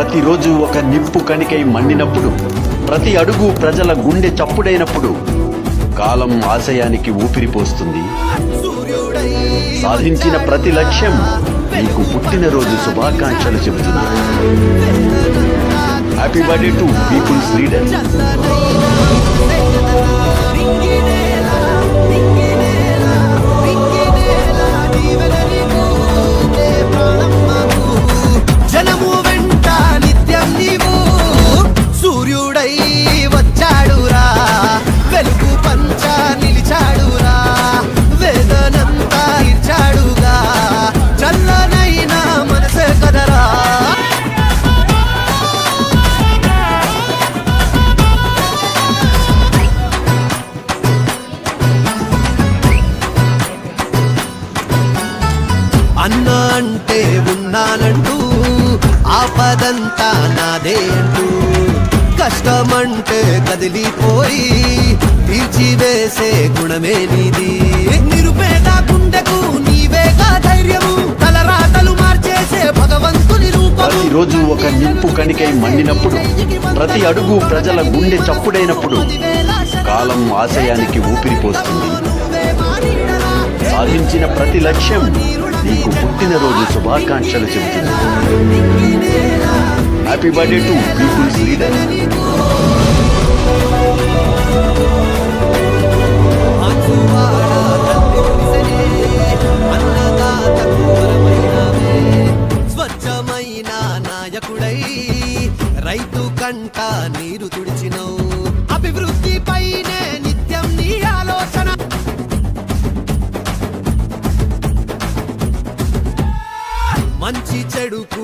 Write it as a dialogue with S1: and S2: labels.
S1: ప్రతిరోజు ఒక నిప్పు కణికై మండినప్పుడు ప్రతి అడుగు ప్రజల గుండె చప్పుడైనప్పుడు కాలం ఆశయానికి ఊపిరిపోస్తుంది. సాధించిన ప్రతి లక్ష్యం నీకు పుట్టినరోజు శుభాకాంక్షలు చెబుతుంది happy birthday to people's leader
S2: అన్నా అంటే ఉన్నానంటూ ఆపదంతా నాదే అంటూ కష్టమంటే కదిలిపోయి తీర్చివేసే గుణమే నీది. నిరుపేద గుండెకు నీవేగా ధైర్యము తలరాతలు మార్చేసే భగవంతుని రూపం
S1: రోజు ఒక నింపు కణికై మండినప్పుడు ప్రతి అడుగు ప్రజల గుండె చప్పుడైనప్పుడు కాలం ఆశయానికి ఊపిరిపోస్తుంది సాధించిన ప్రతి లక్ష్యం నీకు మీ శుభాకాంక్షలు చెబుతున్నాను. Happy birthday to people's leader
S2: స్వచ్ఛమైన నాయకుడై రైతు కంట నీరు తుడిచినవు మంచి చెడుకు